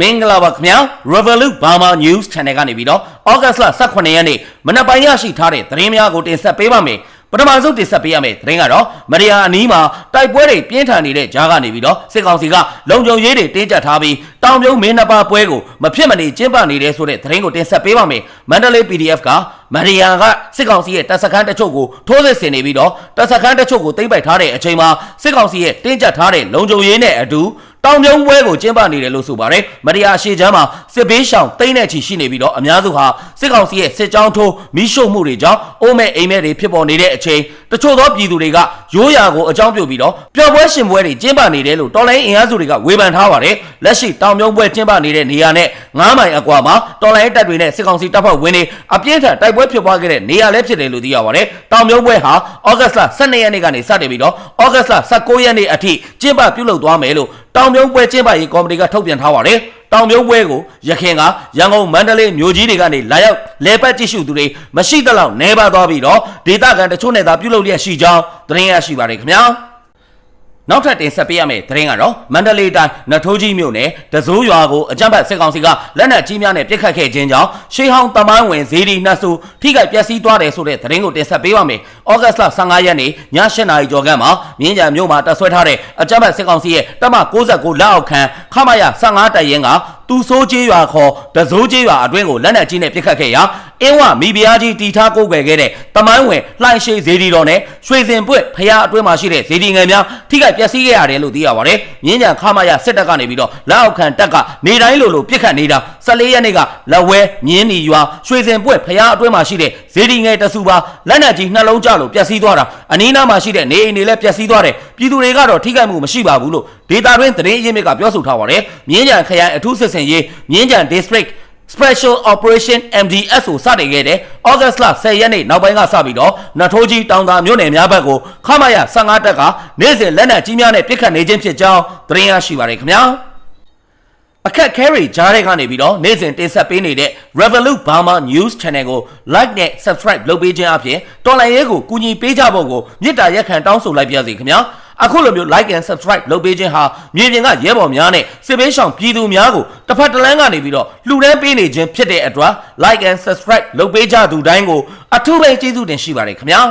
မင်္ဂလာပါခင်ဗျာ Revolut Burma News Channel ကနေပြီးတော့ဩဂတ်စ်လ18ရက်နေ့မနက်ပိုင်းရရှိထားတဲ့သတင်းများကိုတင်ဆက်ပေးပါမယ်ပထမဆုံးတင်ဆက်ပေးရမယ့်သတင်းကတော့မရီယာအနီးမှာတိုက်ပွဲတွေပြင်းထန်နေတဲ့ကြားကနေပြီးတော့စစ်ကောင်စီကလုံခြုံရေးတွေတင်းကျပ်ထားပြီးတောင်ပြုံးမင်းနှစ်ပါးပွဲကိုမဖြစ်မနေကျင်းပနေတဲ့ဆိုတဲ့သတင်းကိုတင်ဆက်ပေးပါမယ်မန္တလေး PDF က မရီယာကစစ်ကောင်စီရဲ့တပ်စခန်းတချို့ကိုထိုးစစ်ဆင်နေပြီးတော့တပ်စခန်းတချို့ကိုသိမ်းပိုက်ထားတဲ့အချိန်မှာစစ်ကောင်စီရဲ့တင်းကျပ်ထားတဲ့လုံခြုံရေးနဲ့အတူတောင်ပြုံးပွဲကိုကျင်းပနေတယ်လို့ဆိုပါတယ်မရီယာရှေ့ချမ်းမှာစစ်ဘေးရှောင်တိမ့်တဲ့ချီရှိနေပြီးတော့အများစုဟာစစ်ကောင်စီရဲ့စစ်ကြောင်းထိုးမိရှုမှုတွေကြောင့်အိုးမဲ့အိမ်မဲ့တွေဖြစ်ပေါ်နေတဲ့အချိန်တချို့သောပြည်သူတွေကရိုးရာကိုအကြောင်းပြုပြီးတော့ပျော်ပွဲရှင်ပွဲတွေကျင်းပနေတယ်လို့တော်လိုင်းအင်အားစုတွေကဝေဖန်ထားပါတယ်လက်ရှိတောင်ပြုံးပွဲကျင်းပနေတဲ့နေရာနဲ့9မိုင်အကွာမှာတော်လိုင်းတပ်တွေနဲ့စစ်ကောင်စီတပ်ဖွဲ့ဝင်တွေအပြင်းထန်တိုက်ပွဲဖြစ်ပွားခဲ့တဲ့နေရာလည်းဖြစ်တယ်လို့သိရပါတယ်တောင်ပြုံးပွဲဟာဩဂတ်စ်လ12ရက်နေ့ကနေစတင်ပြီးတော့ဩဂတ်စ်လ19ရက်နေ့အထိကျင်းပပြုလုပ်သွားမယ်လို့တောင်ပြုံးပွဲကျင်းပရေးကော်မတီကထုတ်ပြန်ထားပါတယ် တောင်ပြုံးပွဲကိုရခင်ကရန်ကုန်မန္တလေးမြို့ကြီးတွေကနေလာရောက်လဲပတ်ကြည့်ရှုသူတွေမရှိသလောက်နှဲပါသွားပြီးတော့ဒေသခံတချို့နဲ့သာပြုလုပ်လျက်ရှိကြောင်းသတင်းရရှိပါတယ်ခင်ဗျာ နောက်ထပ်တင်ဆက်ပေးရမယ့်သတင်းကတော့မန္တလေးတိုင်းနထိုးကြီးမြို့နယ်တစိုးရွာကိုအကြမ်းဖက်စစ်ကောင်စီကလက်နက်ကြီးများနဲ့ပစ်ခတ်ခဲ့ခြင်းကြောင့်ရှေးဟောင်းတမိုင်းဝင်ဇေဒီနှက်စုထိခိုက်ပျက်စီးသွားတယ်ဆိုတဲ့သတင်းကိုတင်ဆက်ပေးပါမယ်။ဩဂတ်စ်လ15ရက်နေ့ည8နာရီကျော်ခန့်မှာမြင်းကြံမြို့မှာတပ်ဆွဲထားတဲ့အကြမ်းဖက်စစ်ကောင်စီရဲ့တပ်မ69လက်အောက်ခံခမရ15တပ်ရင်းက သူဆိုးကြီးရွာခေါ်တစိုးကြီးရွာအတွင်းကိုလက်နက်ကြီးနဲ့ပစ်ခတ်ခဲ့ရာအင်းဝမိဖုရားကြီးတီထားကိုးကွယ်ခဲ့တဲ့တမိုင်းဝင်လှိုင်ရှိဇေဒီတော်နဲ့ရွှေစင်ပွင့်ဖရားအတွင်းမှာရှိတဲ့ဇေဒီငယ်များထိခိုက်ပျက်စီးခဲ့ရတယ်လို့သိရပါတယ်။မြင်းကြံခမရစစ်တပ်ကနေပြီးတော့လက်အောက်ခံတပ်ကနေတိုင်းလိုလိုပစ်ခတ်နေတာ14ရက်နေ့ကလက်ဝဲမြင်းနီရွာရွှေစင်ပွင့်ဖရားအတွင်းမှာရှိတဲ့ဇေဒီငယ်တစုပါလက်နက်ကြီးနှလုံးကျလို့ပျက်စီးသွားတာအနီးနားမှာရှိတဲ့နေအိမ်တွေလည်းပျက်စီးသွားတယ်ပြည်သူတွေကတော့ထိခိုက်မှုမရှိပါဘူးလို့ဒေတာတွင်းသတင်းအရင်းမြစ်ကပြောဆိုထားပါတယ်။မြင်းကြံခရိုင်အထူးစစ်ဆင်ရေးမြင်းကြံ district Special Operation MDS ကိုစတင်ခဲ့တဲ့ဩဂတ်စ်လ10ရက်နေ့နောက်ပိုင်းကစပြီးတော့နထိုးကြီးတောင်သာမြို့နယ်များဘက်ကိုခမရ15တက်ကနေ့စဉ်လက်နက်ကြီးများနဲ့ပစ်ခတ်နေခြင်းဖြစ်ကြောင်းသတင်းရရှိပါရခင်ဗျာအခက်ခဲတွေကြားတဲ့ကနေပြီးတော့နေ့စဉ်တင်ဆက်ပေးနေတဲ့ Revolut Burma News Channel ကို like နဲ့ subscribe လုပ်ပေးခြင်းအပြင်တော်လိုင်းရဲကိုကူညီပေးကြဖို့ကိုမြစ်တာရက်ခံတောင်းဆိုလိုက်ပါရစေခင်ဗျာ အခုလိုမျိုး like and subscribe လုပ်ပေးခြင်းဟာမြေပြင်ကရဲဘော်များနဲ့စစ်ပေးဆောင်ပြည်သူများကိုတစ်ဖက်တစ်လမ်းကနေပြီးတော့လှူဒန်းပေးနေခြင်းဖြစ်တဲ့အတွက် like and subscribe လုပ်ပေးကြသူတိုင်းကိုအထူးပဲကျေးဇူးတင်ရှိပါတယ်ခင်ဗျာ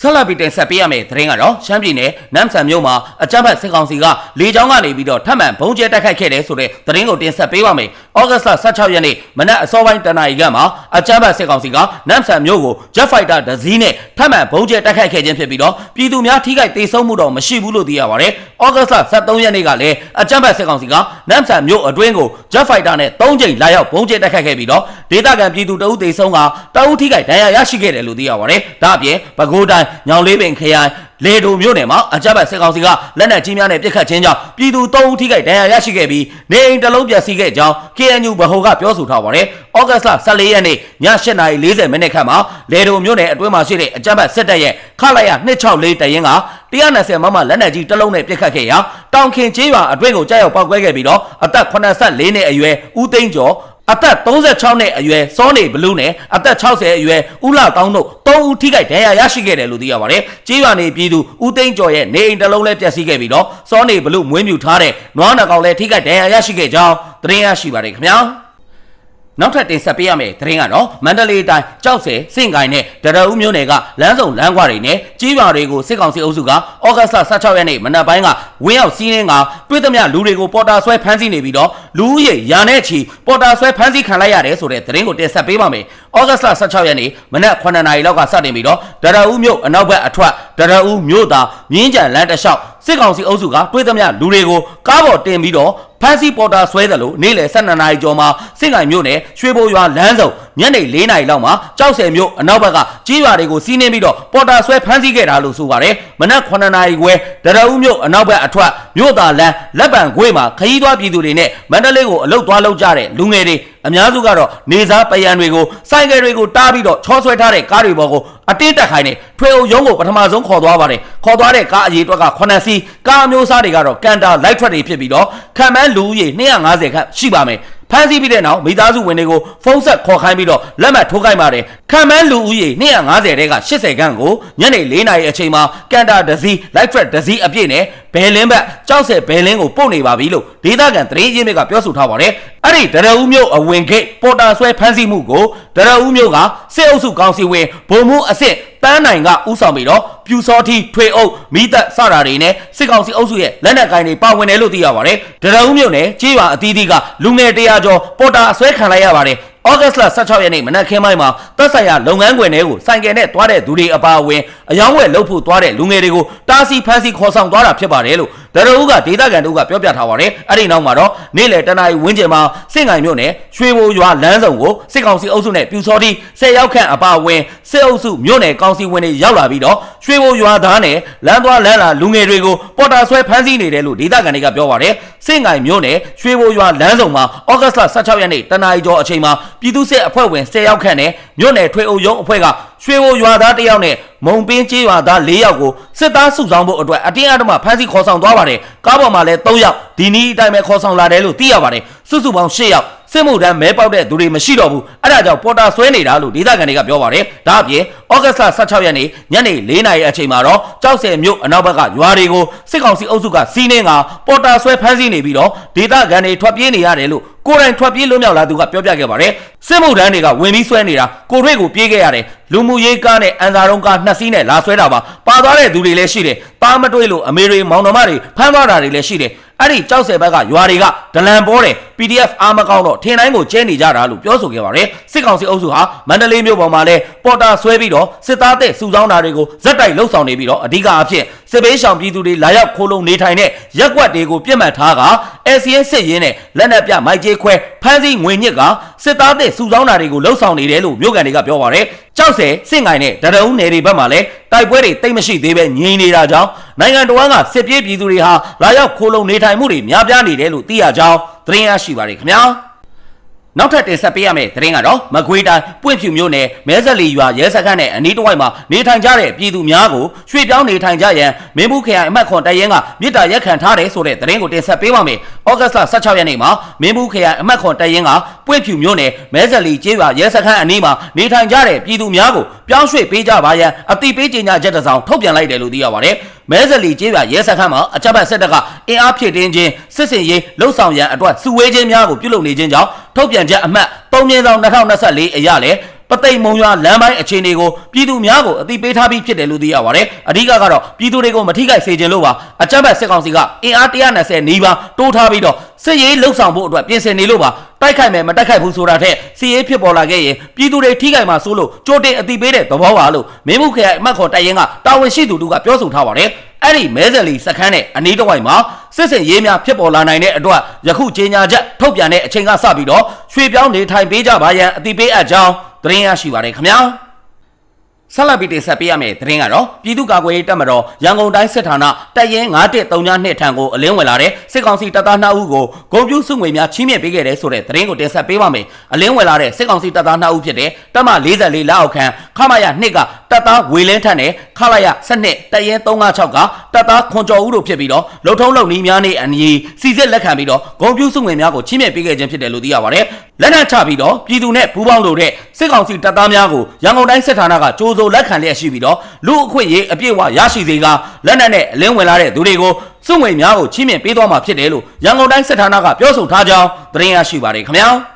ဆက်လက်ပြီးတင်ဆက်ပေးရမယ့်သတင်းကတော့ရှမ်းပြည်နယ်နမ်ဆန်မြို့မှာအကြမ်းဖက်စစ်ကောင်စီကလေကြောင်းကနေပြီးတော့ထပ်မံဘုံကျဲတိုက်ခိုက်ခဲ့တယ်ဆိုတဲ့သတင်းကိုတင်ဆက်ပေးပါမယ်။ ဩဂတ်စ်လ16ရက်နေ့မနက်အစောပိုင်းတနာရီခန့်မှာအကြမ်းဖက်စစ်ကောင်စီကနမ်ဆန်မြို့ကို Jet Fighter တစ်စီးနဲ့ထပ်မံဘုံကျဲတိုက်ခိုက်ခဲ့ခြင်းဖြစ်ပြီးတော့ပြည်သူများထိခိုက်ဒေဆုံးမှုတော့မရှိဘူးလို့သိရပါတယ်။ဩဂတ်စ်လ23ရက်နေ့ကလည်းအကြမ်းဖက်စစ်ကောင်စီကနမ်ဆန်မြို့အတွင်းကို Jet Fighter နဲ့3ကြိမ်လာရောက်ဘုံကျဲတိုက်ခိုက်ခဲ့ပြီးတော့ဒေသခံပြည်သူတအုပ်ဒေဆုံးကတအုပ်ထိခိုက်ဒဏ်ရာရရှိခဲ့တယ်လို့သိရပါတယ်။ဒါအပြင်ပဲခူးတိုင်းညောင်လေးပင်ခရိုင်လေဒိုမြို့နယ်မှာအကြမ်းဖက်စစ်ကောင်စီကလက်နက်ကြီးများနဲ့ပစ်ခတ်ခြင်းကြောင့်ပြည်သူ၃ဦးထိခိုက်ဒဏ်ရာရရှိခဲ့ပြီးနေအိမ်တစ်လုံးပျက်စီးခဲ့ကြောင်း KNU ဗဟိုကပြောဆိုထားပါတယ်။ဩဂတ်စ်လ14ရက်နေ့ည8:40မိနစ်ခန့်မှာလေဒိုမြို့နယ်အတွင်းမှာရှိတဲ့အကြမ်းဖက်စစ်တပ်ရဲ့ခလာရ264တရင်က190မမလက်နက်ကြီးတစ်လုံးနဲ့ပစ်ခတ်ခဲ့ရာတောင်ခင်ကျေးရွာအတွင်းကိုကြားရောက်ပောက်ကွဲခဲ့ပြီးတော့အသက်84နှစ်အရွယ်ဦးသိန်းကျော် အသက်36နှစ်အရွယ်စောနေဘလူးနဲ့အသက်60အရွယ်ဦးလာတောင်းတို့၃ဦးထိခိုက်ဒဏ်ရာရရှိခဲ့တယ်လို့သိရပါတယ်။ကြေးရွာနေပြည်သူဦးသိန်းကျော်ရဲ့နေအိမ်တစ်လုံးလည်းပျက်စီးခဲ့ပြီးတော့စောနေဘလူးမွေးမြူထားတဲ့နွားနှကောင်လည်းထိခိုက်ဒဏ်ရာရရှိခဲ့ကြောင်းသတင်းရရှိပါတယ်ခင်ဗျာ။ နောက်ထပ်တင်ဆက်ပေးရမယ့်သတင်းကတော့မန္တလေးတိုင်းကြောက်စဲစင့်ကိုင်းနဲ့ဒရဦးမြို့နယ်ကလမ်းစုံလမ်းကွာတွေနဲ့ကြီးရွာတွေကိုစစ်ကောင်စီအုပ်စုကဩဂတ်စ်လ16ရက်နေ့မနက်ပိုင်းကဝင်းရောက်စီးနှင်းကတွေ့သမျှလူတွေကိုပေါ်တာဆွဲဖမ်းဆီးနေပြီးတော့လူဦးရေရာနဲ့ချီပေါ်တာဆွဲဖမ်းဆီးခံလိုက်ရတယ်ဆိုတဲ့သတင်းကိုတင်ဆက်ပေးပါမယ်။ဩဂတ်စ်လ16ရက်နေ့မနက်9နာရီလောက်ကစတင်ပြီးတော့ဒရဦးမြို့အနောက်ဘက်အထွက်ဒရဦးမြို့သားမြင်းကြံလမ်းတစ်လျှောက် စစ်ကောင်စီအုပ်စုကတွေ့သမျှလူတွေကိုကားပေါ်တင်ပြီးတော့ဖမ်းဆီးပေါ်တာဆွဲတယ်လို့နေ့လယ်12နာရီကျော်မှာစစ်ကိုင်မြို့နယ်ရွှေဘိုရွာလမ်းစုံညနေ4နာရီလောက်မှာကြောက်စဲမြို့အနောက်ဘက်ကကြီးရွာတွေကိုစီးနှင်းပြီးတော့ပေါ်တာဆွဲဖမ်းဆီးခဲ့တာလို့ဆိုပါတယ်မနက်9နာရီခွဲဒရဦးမြို့အနောက်ဘက်အထွက်မြို့သားလမ်းလက်ပံခွေးမှာခရီးသွားပြည်သူတွေနဲ့မန္တလေးကိုအလုတ်သွားလောက်ကြတဲ့လူငယ်တွေ အများစုကတော့နေစားပယံတွေကိုစိုက်ကယ်တွေကိုတားပြီးတော့ချောဆွဲထားတဲ့ကားတွေပေါ်ကိုအတင်းတက်ခိုင်းနေထွေအုပ်ရုံးကိုပထမဆုံးခေါ်သွားပါတယ်ခေါ်သွားတဲ့ကားအရေးအတွက်က9စီးကားအမျိုးအစားတွေကတော့ကန်တာလိုက်ထွက်တွေဖြစ်ပြီးတော့ခံမှန်းလူဦးရေ250ခန့်ရှိပါမယ်ဖမ်းဆီးပြီးတဲ့နောက်မိသားစုဝင်တွေကိုဖုန်းဆက်ခေါ်ခိုင်းပြီးတော့လက်မှတ်ထိုးခိုင်းပါတယ်ခံမှန်းလူဦးရေ250တဲက80ခန့်ကိုညနေ4နာရီအချိန်မှာကန်တာဒဇီ light track ဒဇီအပြည့်နဲ့ ဘဘယ်လင်းဘက်ကြောက်စဲဘယ်လင်းကိုပို့နေပါပြီလို့ဒေသခံသတင်းရင်းမြစ်ကပြောဆိုထားပါတယ်အဲ့ဒီတရဦးမြို့အဝင်ဂိတ်ပေါ်တာဆွဲဖမ်းဆီးမှုကိုတရဦးမြို့ကစစ်အုပ်စုကောင်စီဝင်ဗိုလ်မှူးအစ်စ်တန်းနိုင်ကဥဆောင်ပြီးတော့ပြူစောတိထွေအုပ်မိသက်စတာတွေနဲ့စစ်ကောင်စီအုပ်စုရဲ့လက်နက်ကိုင်တွေပါဝင်တယ်လို့သိရပါတယ်တရဦးမြို့နယ်ကြေးရွာအသီးသီးကလူငယ်တရာကျော်ပေါ်တာဆွဲခံလိုက်ရပါတယ် ဩဂတ်စ်လ16ရက်နေ့မနက်ခင်းပိုင်းမှာသက်ဆိုင်ရာလုပ်ငန်းခွင်တွေကိုစိုင်ကယ်နဲ့တွားတဲ့သူတွေအပါအဝင်အယောင်းဝယ်လှုပ်ဖို့တွားတဲ့လူငယ်တွေကိုတားဆီးဖမ်းဆီးခေါ်ဆောင်သွားတာဖြစ်ပါတယ်လို့ ဒရဦးကဒေသခံတို့ကပြောပြထားပါတယ်အဲ့ဒီနောက်မှာတော့နေ့လယ်တနာရီဝန်းကျင်မှာစစ်ငိုင်မြို့နယ်ရွှေဘိုရွာလမ်းဆောင်ကိုစစ်ကောင်စီအုပ်စုနဲ့ပြူစောတိ၁၀ရောက်ခန့်အပါအဝင်စစ်အုပ်စုမြို့နယ်ကောင်စီဝင်တွေရောက်လာပြီးတော့ရွှေဘိုရွာသားနဲ့လမ်းသွားလမ်းလာလူငယ်တွေကိုပေါ်တာဆွဲဖမ်းဆီးနေတယ်လို့ဒေသခံတွေကပြောပါတယ်စစ်ငိုင်မြို့နယ်ရွှေဘိုရွာလမ်းဆောင်မှာဩဂတ်စ်လ16ရက်နေ့တနာရီကျော်အချိန်မှာပြည်သူ့စစ်အဖွဲ့ဝင်10ယောက်ခန့်နဲ့မြို့နယ်ထွေအုပ်ရုံးအဖွဲ့က ရွှေဘိုရွာသား1ယောက်နဲ့မုံပင်းကျေးရွာသား4ယောက်ကိုစစ်သားစုဆောင်ဖို့အတွက်အတင်းအဓမ္မဖမ်းဆီးခေါ်ဆောင်သွားပါတယ်ကားပေါ်မှာလည်း3ယောက်ဒီနီးအတိုင်းပဲခေါ်ဆောင်လာတယ်လို့သိရပါတယ်စုစုပေါင်း10ယောက်စစ်မှုထမ်းမဲပေါက်တဲ့သူတွေမရှိတော့ဘူးအဲ့ဒါကြောင့်ပေါ်တာဆွဲနေတာလို့ဒေသခံတွေကပြောပါတယ်ဒါအပြင်ဩဂတ်စ်လ16ရက်နေ့ညနေ4နာရီအချိန်မှာတော့ကြောက်စဲမြို့အနောက်ဘက်ကရွာတွေကိုစစ်ကောင်စီအုပ်စုကစီးနှင်းကပေါ်တာဆွဲဖမ်းဆီးနေပြီးတော့ဒေသခံတွေထွက်ပြေးနေရတယ်လို့ ကိုယ်တိုင်ထွက်ပြေးလွတ်မြောက်လာသူကပြောပြခဲ့ပါတယ်စစ်မှုထမ်းတွေကဝင်ပြီးဆွဲနေတာကိုရွေ့ကိုပြေးခဲ့ရတယ်လူမှုရေးကားနဲ့အန်စာရုံးကားနှစ်စီးနဲ့လာဆွဲတာပါပါသွားတဲ့သူတွေလည်းရှိတယ်ပါမတွေးလို့အမေတွေမောင်နှမတွေဖမ်းသွားတာတွေလည်းရှိတယ်အဲ့ဒီကြောက်စဲဘက်ကရွာတွေကဒလန်ပေါ်တယ် PDF အားမကောင်းတော့ထင်တိုင်းကိုကျဲနေကြတာလို့ပြောဆိုခဲ့ပါတယ်စစ်ကောင်စီအုပ်စုဟာမန္တလေးမြို့ပေါ်မှာလဲပေါ်တာဆွဲပြီးတော့စစ်သားတဲ့စုဆောင်းတာတွေကိုဇက်တိုက်လှုပ်ဆောင်နေပြီးတော့အဓိကအဖြစ်စစ်ဘေးရှောင်ပြည်သူတွေလာရောက်ခိုးလုံနေထိုင်တဲ့ရက်ကွက်တွေကိုပြစ်မှတ်ထားက ASEAN စစ်ရင်းနဲ့လက်နက်ပြမိုက်ကျေးခွဲဖမ်းဆီးငွေညစ်ကစစ်သားတဲ့စုဆောင်းတာတွေကိုလှုပ်ဆောင်နေတယ်လို့မြို့ကန်တွေကပြောပါတယ်ကြောက်စဲစစ်ငိုင်နဲ့ဒရုံနယ်တွေဘက်မှာလဲတိုက်ပွဲတွေတိတ်မရှိသေးပဲငြိမ်နေတာကြောင့်နိုင်ငံတော်ကစစ်ပြေးပြည်သူတွေဟာလာရောက်ခိုးလုံနေထိုင်မှုတွေများပြားနေတယ်လို့သိရကြောင်း သတင်းရရှိပါတယ်ခင်ဗျာနောက်ထပ်တင်ဆက်ပေးရမယ့်သတင်းကတော့မကွေးတိုင်းပွင့်ဖြူမြို့နယ်မဲဆက်လီရွာရဲစခန်းနဲ့အနီးတစ်ဝိုက်မှာနေထိုင်ကြတဲ့ပြည်သူများကိုရွှေ့ပြောင်းနေထိုင်ကြရန်မင်းဘူးခရိုင်အမှတ်ခွန်တရင်ကမြစ်တာရက်ခံထားတယ်ဆိုတဲ့သတင်းကိုတင်ဆက်ပေးပါမယ်။ဩဂတ်စ်လ16ရက်နေ့မှာမင်းဘူးခရိုင်အမှတ်ခွန်တရင်ကပွင့်ဖြူမြို့နယ်မဲဆက်လီကျေးရွာရဲစခန်းအနီးမှာနေထိုင်ကြတဲ့ပြည်သူများကို ပြောင်းရွှေ့ပေးကြပါရန်အတိပေးကြေညာချက်တစ်စောင်ထုတ်ပြန်လိုက်တယ်လို့သိရပါတယ်။မဲဆက်လီကျေးရွာရဲစခန်းမှာအကြမ်းဖက်စစ်တပ်ကအင်အားဖြည့်တင်းခြင်းစစ်စင်ရေးလှုပ်ဆောင်ရန်အတွက်စုဝေးခြင်းများကိုပြုလုပ်နေခြင်းကြောင့်ထုတ်ပြန်ချက်အမှတ်3မြင်းဆောင်2024အရလည်း ပသိမ်မုံရွာလမ်းပိုင်းအခြေအနေကိုပြည်သူများကိုအသိပေးထားပြီးဖြစ်တယ်လို့သိရပါတယ်။အဓိကကတော့ပြည်သူတွေကိုမထိခိုက်စေခြင်းလို့ပါအကြမ်းဖက်စစ်ကောင်စီကအင်အား120နီးပါးတိုးထားပြီးတော့စစ်ရေးလှုပ်ဆောင်ဖို့အတွက်ပြင်ဆင်နေလို့ပါတိုက်ခိုက်မယ်မတိုက်ခိုက်ဘူးဆိုတာထက်စစ်ရေးဖြစ်ပေါ်လာခဲ့ရင်ပြည်သူတွေထိခိုက်မှာစိုးလို့ကြိုတင်အသိပေးတဲ့သဘောပါလို့မင်းမှုခရိုင်အမှတ်ခေါ်တိုင်ရင်ကတာဝန်ရှိသူတို့ကပြောဆိုထားပါတယ်။အဲ့ဒီမဲဆယ်လီစခန်းနဲ့အနီးတစ်ဝိုက်မှာစစ်စင်ရေးများဖြစ်ပေါ်လာနိုင်တဲ့အတွက်ယခုကြေညာချက်ထုတ်ပြန်တဲ့အချိန်ကစပြီးတော့ရွှေပြောင်းနေထိုင်ပေးကြပါရန်အသိပေးအပ်ကြောင်း သတင်းရရှိပါတယ်ခင်ဗျာဆက်လက်ပြီးတင်ဆက်ပေးရမယ့်သတင်းကတော့ပြည်သူ့ကာကွယ်ရေးတပ်မတော်ရန်ကုန်တိုင်းစစ်ဌာနတပ်ရင်း9132ထံကိုအလင်းဝင်လာတဲ့စစ်ကောင်စီတပ်သား2ဦးကိုဂုံပြူစုငွေများချီးမြှင့်ပေးခဲ့တဲ့ဆိုတဲ့သတင်းကိုတင်ဆက်ပေးပါမယ်။အလင်းဝင်လာတဲ့စစ်ကောင်စီတပ်သား2ဦးဖြစ်တဲ့တပ်မ44လက်အောက်ခံခမရ2က တပ်သားဝေလင်းထက်နဲ့ခလာရ12တပ်ရင်း356ကတပ်သားခွန်ကျော်ဦးတို့ဖြစ်ပြီးတော့လုံထုံးလုံနီးများနဲ့အညီစီစစ်လက်ခံပြီးတော့ဂုံပြူစုငွေများကိုချီးမြှင့်ပေးခဲ့ခြင်းဖြစ်တယ်လို့သိရပါတယ်။လက်နက်ချပြီးတော့ပြည်သူနဲ့ပူးပေါင်းလို့တဲ့စစ်ကောင်စီတပ်သားများကိုရန်ကုန်တိုင်းစစ်ဌာနကကြိုးစိုးလက်ခံလျက်ရှိပြီးတော့လူအခွင့်ရေးအပြည့်အဝရရှိစေကလက်နက်နဲ့အလင်းဝင်လာတဲ့သူတွေကိုစုငွေများကိုချီးမြှင့်ပေးသွားမှာဖြစ်တယ်လို့ရန်ကုန်တိုင်းစစ်ဌာနကပြောဆိုထားကြောင်းသတင်းရရှိပါတယ်ခင်ဗျာ